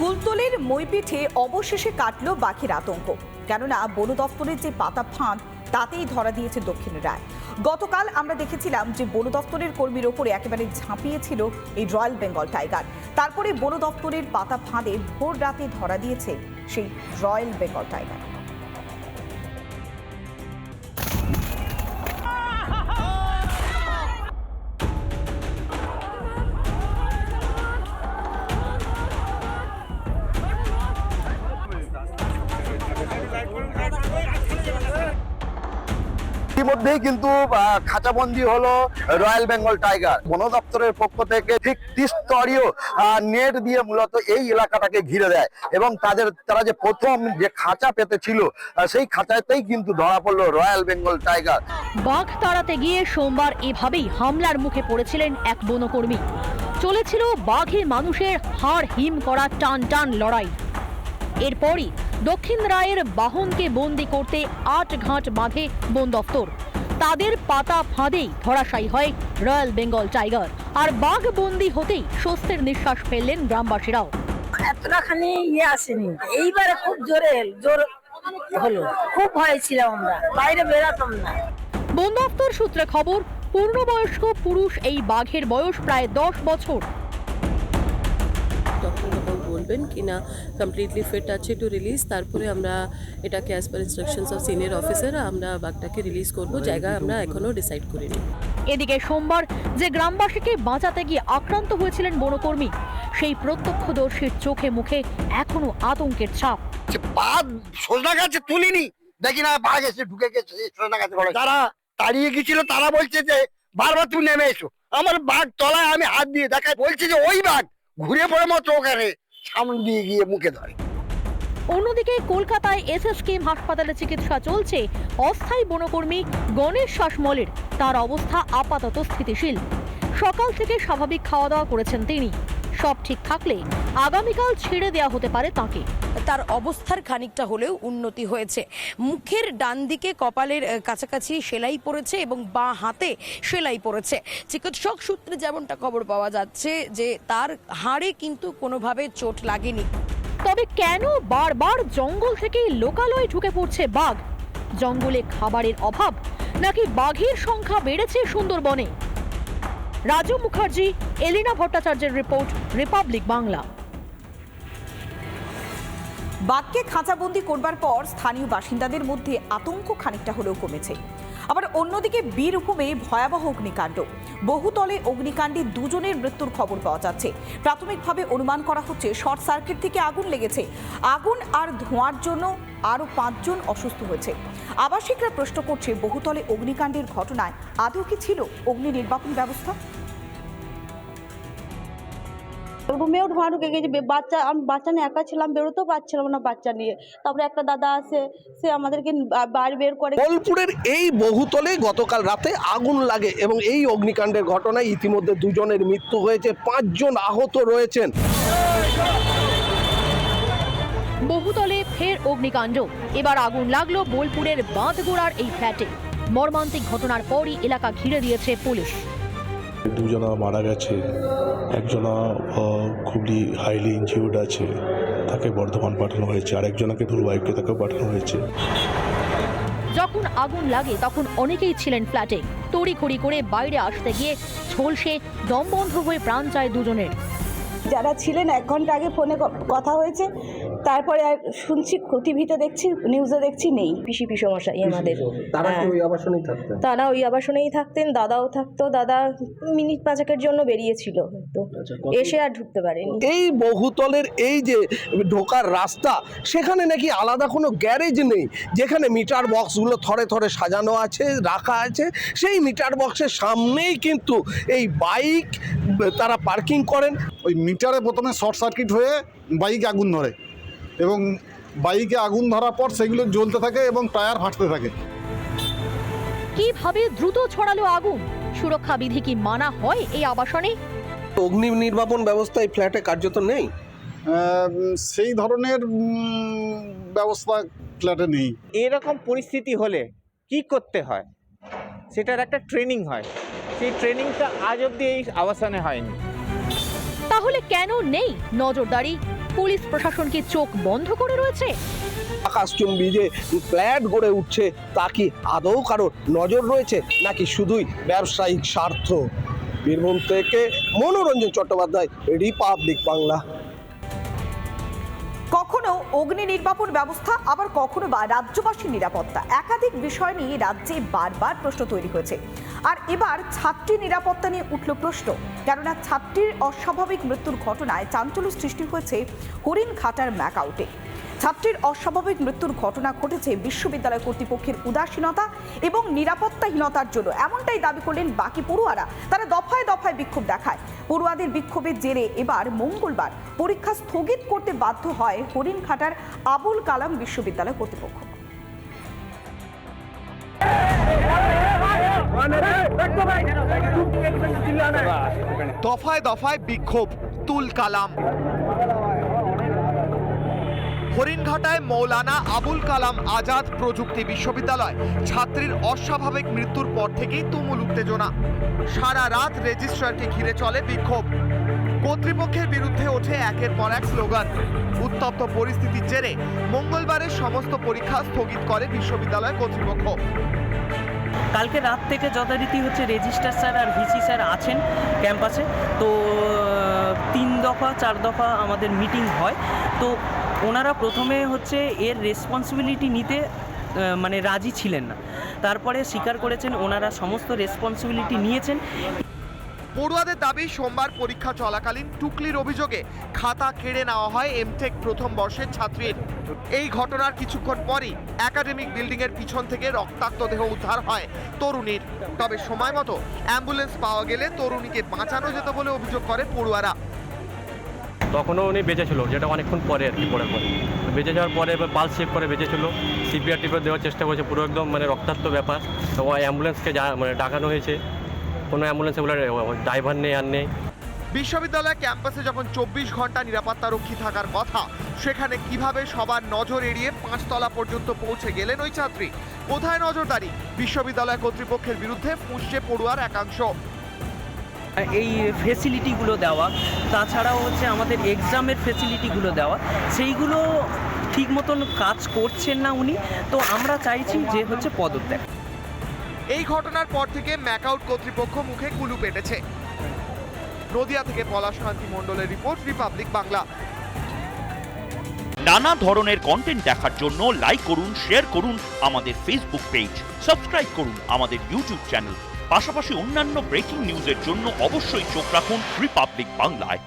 কুলতলির মইপিঠে অবশেষে কাটল বাঘের আতঙ্ক। কেননা বন দফতরের যে পাতা ফাঁদ, তাতেই ধরা দিয়েছে দক্ষিণ রায়। গতকাল আমরা দেখেছিলাম যে বন দফতরের কর্মীর ওপরে একেবারে ঝাঁপিয়েছিল এই রয়্যাল বেঙ্গল টাইগার। তারপরে বন দফতরের পাতা ফাঁদে ভোর রাতে ধরা দিয়েছে সেই রয়্যাল বেঙ্গল টাইগার। ইতিমধ্যেই কিন্তু খাঁচাবন্দি হলো রয়্যাল বেঙ্গল টাইগার। বন দপ্তরের পক্ষ থেকে ঠিক ত্রিস্তরীয় নেট দিয়ে মূলত এই এলাকাটাকে ঘিরে দেয় এবং তাদের, তারা যে প্রথম যে খাঁচা পেতে ছিল সেই খাঁচাতেই কিন্তু ধরা পড়ল রয়্যাল বেঙ্গল টাইগার। বাঘ তাড়াতে গিয়ে সোমবার এভাবেই হামলার মুখে পড়েছিলেন এক বনকর্মী। চলেছিল বাঘে মানুষের হাড় হিম করা টান টান লড়াই। এরপরই দক্ষিণ রায়ের বাহনকে বন্দি করতে আট ঘাট বাঁধে বন দফতর। তাদের পাতা ফাঁদেই ধরাশায়ী হয় রয়্যাল বেঙ্গল টাইগার। আর বাঘ বন্দি হতেই স্বস্তির নিঃশ্বাস ফেললেন গ্রামবাসীরাও। এতটাখানি ইয়ে আসেনি। এইবারে খুব জোরে জোর হলো। খুব ভয় ছিলাম আমরা। বাইরে বেরাতাম না। বন দপ্তর সূত্রে খবর পূর্ণবয়স্ক পুরুষ এই বাঘের বয়স প্রায় দশ বছর। বলবেন কি না কমপ্লিটলি ফিট আছে টু রিলিজ তারপরে আমরা এটাকে as per instructions of senior officer আমরা বাঘটাকে রিলিজ করব জায়গা আমরা এখনও ডিসাইড করিনি। এদিকে সোমবার যে গ্রামবাসীকে বাঁচাতে গিয়ে আক্রান্ত হয়েছিলেন বনকর্মী সেই প্রত্যক্ষদর্শীর চোখে মুখে এখনও আতঙ্কের ছাপ। পা সোজনা গাছে তুলিনি। দেখি না বাঘ এসে ঢুকে গেছে সোজনা গাছে যারা তাড়িয়ে গেছিল তারা বলছে যে বারবার তুমি নেমে এসো। আমার বাঘ তলায় আমি হাত দিয়ে দেখাই বলছে যে ওই বাঘ ঘুরে পড়ে মতো ওখানে সামনে দিয়ে গিয়ে মুখে ধরে। অন্যদিকে কলকাতায় এসএসকেএম হাসপাতালে চিকিৎসা চলছে। অস্থায়ী বনকর্মী গণেশ শাসমলের তার অবস্থা আপাতত স্থিতিশীল। সকাল থেকে স্বাভাবিক খাওয়া দাওয়া করেছেন তিনি। সব ঠিক থাকলে আগামীকাল ছেড়ে দেওয়া হতে পারে তাকে। তার অবস্থার খানিকটা হলেও উন্নতি হয়েছে। মুখের ডান দিকে কপালের কাছাকাছি সেলাই পড়েছে এবং বাঁ হাতে সেলাই পড়েছে। চিকিৎসক সূত্রে যেমনটা খবর পাওয়া যাচ্ছে যে তার হাড়ে কিন্তু কোনোভাবে চোট লাগেনি। তবে কেন বারবার জঙ্গল থেকে লোকালয়ে ঢুকে পড়ছে বাঘ? জঙ্গলে খাবারের অভাব নাকি বাঘের সংখ্যা বেড়েছে সুন্দরবনে? রাজু মুখার্জি, এলিনা ভট্টাচার্যের রিপোর্ট, রিপাবলিক বাংলা। বাঘকে খাঁচাবন্দি করবার পর স্থানীয় বাসিন্দাদের মধ্যে আতঙ্ক খানিকটা হলেও কমেছে। আবার অন্যদিকে বীরভূমে ভয়াবহ অগ্নিকাণ্ড। বহুতলে অগ্নিকাণ্ডে দুজনের মৃত্যুর খবর পাওয়া যাচ্ছে। প্রাথমিকভাবে অনুমান করা হচ্ছে শর্ট সার্কিট থেকে আগুন লেগেছে। আগুন আর ধোঁয়ার জন্য আরও পাঁচজন অসুস্থ হয়েছে। আবাসিকরা প্রশ্ন করছে বহুতলে অগ্নিকাণ্ডের ঘটনায় আদৌ কি ছিল অগ্নি নির্বাপন ব্যবস্থা? রুমেও ধোঁয়া ঢুকে গেছে। বাচ্চা আমি বাচ্চা নিয়ে একা ছিলাম বেরোতেও পারছিলাম না বাচ্চা নিয়ে। তারপরে একটা দাদা আসে সে আমাদেরকে বা- বাইরে বের করে। বোলপুরের এই বহুতলে গতকাল রাতে আগুন লাগে এবং এই অগ্নিকাণ্ডের ঘটনায় ইতিমধ্যে দুজনের মৃত্যু হয়েছে পাঁচজন আহত রয়েছেন। অগ্নিকাণ্ড। এবার আগুন লাগল বোলপুরের বাঁধগোড়ার এই ফ্ল্যাটে। মর্মান্তিক ঘটনার পরই এলাকা ঘিরে দিয়েছে পুলিশ। দুজনা মারা গেছে। একজনা খুবই হাইলি ইনজিউর্ড আছে। তাকে বর্ধমান পাঠানো হয়েছে। আর একজনাকে দুর্বাইকে তাকেও পাঠানো হয়েছে। যখন আগুন লাগে তখন অনেকেই ছিলেন ফ্ল্যাটে। তড়িঘড়ি করে বাইরে আসতে গিয়ে ঝলসে দম বন্ধ হয়ে প্রাণ যায় দুজনের। যারা ছিলেন এক ঘণ্টা আগে ফোনে কথা হয়েছে। তারপরে আর শুনছি টিভিতে দেখছি নিউজে দেখছি নেই। পিসি পিসমশাই আমাদের। তারা কি হ্যাঁ। ওই আবাসনেই থাকতেন? তারা ওই আবাসনেই থাকতেন দাদাও থাকতো দাদা মিনিট পাঁচেকের জন্য বেরিয়েছিল তো এসে আর ঢুকতে পারেনি। এই বহুতলের এই যে ঢোকার রাস্তা সেখানে নাকি আলাদা কোনো গ্যারেজ নেই যেখানে মিটার বক্সগুলো থরে থরে সাজানো আছে রাখা আছে। সেই মিটার বক্সের সামনেই কিন্তু এই বাইক তারা পার্কিং করেন। ওই মিটারে প্রথমে শর্ট সার্কিট হয়ে বাইক আগুন ধরে। এবং বাইকে আগুন ধরার পর সেগুলো জ্বলতে থাকে এবং টায়ার ফাটতে থাকে। কীভাবে দ্রুত ছড়ালো আগুন? সুরক্ষা বিধি কি মানা হয় এই আবাসনে? অগ্নি নির্বাপন ব্যবস্থা এই ফ্ল্যাটে কার্যত নেই? সেই ধরনের ব্যবস্থা ফ্ল্যাটে নেই। এরকম পরিস্থিতি হলে কি করতে হয়? সেটার একটা ট্রেনিং হয়। সেই ট্রেনিংটা আজ অবধি এই আবাসনে হয়নি। তাহলে কেন নেই নজরদারি? পুলিশ প্রশাসন কি চোখ বন্ধ করে রয়েছে? আকাশচুম্বী যে ফ্ল্যাট গড়ে উঠছে তা কি আদৌ কারোর নজর রয়েছে? নাকি শুধুই ব্যবসায়িক স্বার্থ? বীরভূম থেকে মনোরঞ্জন চট্টোপাধ্যায় রিপাবলিক বাংলা। কখনো অগ্নি নির্বাপন ব্যবস্থা আবার কখনো বা রাজ্যবাসীর নিরাপত্তা? একাধিক বিষয় নিয়ে রাজ্যে বারবার প্রশ্ন তৈরি হয়েছে। আর এবার ছাত্রী নিরাপত্তা নিয়ে উঠল প্রশ্ন। কেননা ছাত্রীর অস্বাভাবিক মৃত্যুর ঘটনায় চাঞ্চল্য সৃষ্টি হয়েছে হরিণ খাটার ম্যাকআউটে। ছাত্রীর অস্বাভাবিক মৃত্যুর ঘটনা ঘটেছে বিশ্ববিদ্যালয় কর্তৃপক্ষের উদাসীনতা এবং নিরাপত্তাহীনতার জন্য। এমনটাই দাবি করলেন বাকি পড়ুয়ারা। তারা দফায় দফায় বিক্ষোভ দেখায়। পড়ুয়াদের বিক্ষোভের জেরে এবার মঙ্গলবার পরীক্ষা স্থগিত করতে বাধ্য হয় হরিণঘাটার আবুল কালাম বিশ্ববিদ্যালয় কর্তৃপক্ষ। দফায় দফায় বিক্ষোভ, তুল কালাম। হরিণঘাটায় মৌলানা আবুল কালাম আজাদ প্রযুক্তি বিশ্ববিদ্যালয়। ছাত্রীর অস্বাভাবিক মৃত্যুর পর থেকেই তুমুল উত্তেজনা। সারা রাত রেজিস্ট্রারকে ঘিরে চলে বিক্ষোভ। কর্তৃপক্ষের বিরুদ্ধে ওঠে একের পর এক স্লোগান। উত্তপ্ত পরিস্থিতির জেরে মঙ্গলবারের সমস্ত পরীক্ষা স্থগিত করে বিশ্ববিদ্যালয় কর্তৃপক্ষ। কালকে রাত থেকে যথারীতি হচ্ছে রেজিস্ট্রার স্যার আর ভিসি স্যার আছেন ক্যাম্পাসে। তো তিন দফা, চার দফা আমাদের মিটিং হয়। তো ওনারা প্রথমে হচ্ছে এর রেসপন্সিবিলিটি নিতে মানে রাজি ছিলেন না। তারপরে স্বীকার করেছেন, ওনারা সমস্ত রেসপন্সিবিলিটি নিয়েছেন। পড়ুয়াদের দাবি, সোমবার পরীক্ষা চলাকালীন টুকলির অভিযোগে খাতা কেড়ে নেওয়া হয় এমটেক প্রথম বর্ষের ছাত্রীর। এই ঘটনার কিছুক্ষণ পরই একাডেমিক বিল্ডিং এর পিছন থেকে রক্তাক্ত দেহ উদ্ধার হয় তরুণীর। তবে সময় মতো অ্যাম্বুলেন্স পাওয়া গেলে তরুণীকে বাঁচানো যেত বলে অভিযোগ করে পড়ুয়ারা। তখনও উনি বেঁচে ছিল যেটা অনেকক্ষণ পরে আর কি, পড়ার পরে। বেঁচে যাওয়ার পরে এবার পালস চেক করে বেঁচে ছিল সিপিআর টিপিআর দেওয়ার চেষ্টা করেছে, পুরো একদম মানে রক্তাক্ত ব্যাপার। তো অ্যাম্বুলেন্সকে যা মানে ডাকানো হয়েছে। কোনো অ্যাম্বুলেন্স এগুলো ড্রাইভার নেই আর নেই। বিশ্ববিদ্যালয় ক্যাম্পাসে যখন চব্বিশ ঘণ্টা নিরাপত্তা রক্ষী থাকার কথা সেখানে কীভাবে সবার নজর এড়িয়ে পাঁচতলা পর্যন্ত পৌঁছে গেলেন ওই ছাত্রী? কোথায় নজরদারি? বিশ্ববিদ্যালয় কর্তৃপক্ষের বিরুদ্ধে ফুঁসছে পড়ুয়ার একাংশ। এই ফেসিলিটিগুলো দেওয়া তাছাড়াও হচ্ছে আমাদের এক্সামের ফেসিলিটিগুলো দেওয়া সেইগুলো ঠিক মতন কাজ করছেন না উনি। তো আমরা চাইছি যে হচ্ছে পদত্যাগ। এই ঘটনার পর থেকে ম্যাকআউট কর্তৃপক্ষ মুখে কুলু পেটেছে। নদিয়া থেকে পলাশ কান্তি মণ্ডলের রিপোর্ট, রিপাবলিক বাংলা। নানা ধরনের কন্টেন্ট দেখার জন্য লাইক করুন শেয়ার করুন আমাদের ফেসবুক পেজ সাবস্ক্রাইব করুন আমাদের ইউটিউব চ্যানেল পাশাপাশি অন্যান্য ব্রেকিং নিউজের জন্য অবশ্যই চোখ রাখুন রিপাবলিক বাংলায়